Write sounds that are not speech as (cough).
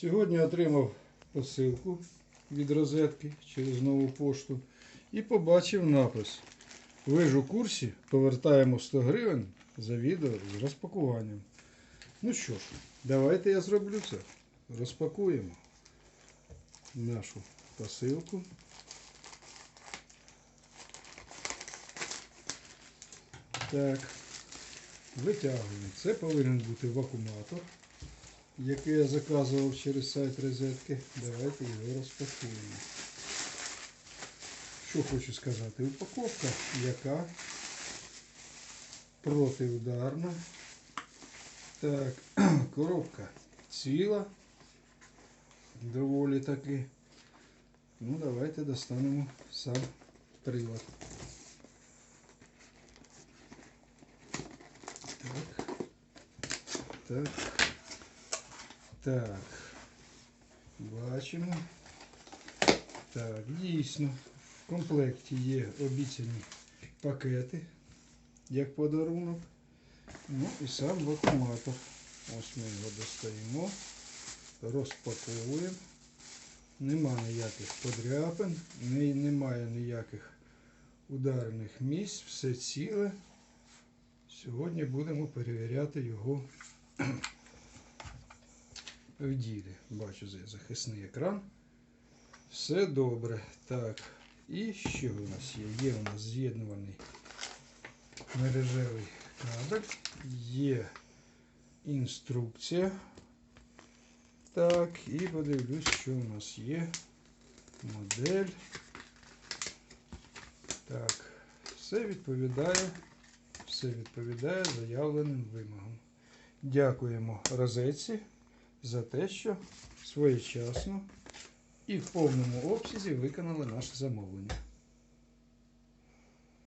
Сьогодні отримав посилку від розетки через нову пошту і побачив напис. Ви ж у курсі повертаємо 100 гривень за відео з розпакуванням. Ну що ж, давайте я зроблю це. Розпакуємо нашу посилку. Так, витягуємо. Це повинен бути вакууматор, який я заказував через сайт розетки. Давайте його розпакуємо. Що хочу сказати, упаковка, яка протиударна. Так, (clears throat) коробка ціла, доволі таки. Ну, давайте достанемо сам прилад. Так. Так. Так. Бачимо. Так, дійсно. В комплекті є обіцяні пакети, як подарунок. Ну і сам вакууматор. Ось ми його достаємо, розпаковуємо. Нема ніяких подряпин, немає ніяких ударних місць, все ціле. Сьогодні будемо перевіряти його в ділі. Бачу захисний екран. Все добре. Так. І що у нас є? Є у нас з'єднуваний мережевий кабель, є інструкція. Так, і подивлюсь, що у нас є. Модель. Так, все відповідає, все відповідає заявленим вимогам. Дякуємо розетці за те, що своєчасно і в повному обсязі виконали наше замовлення.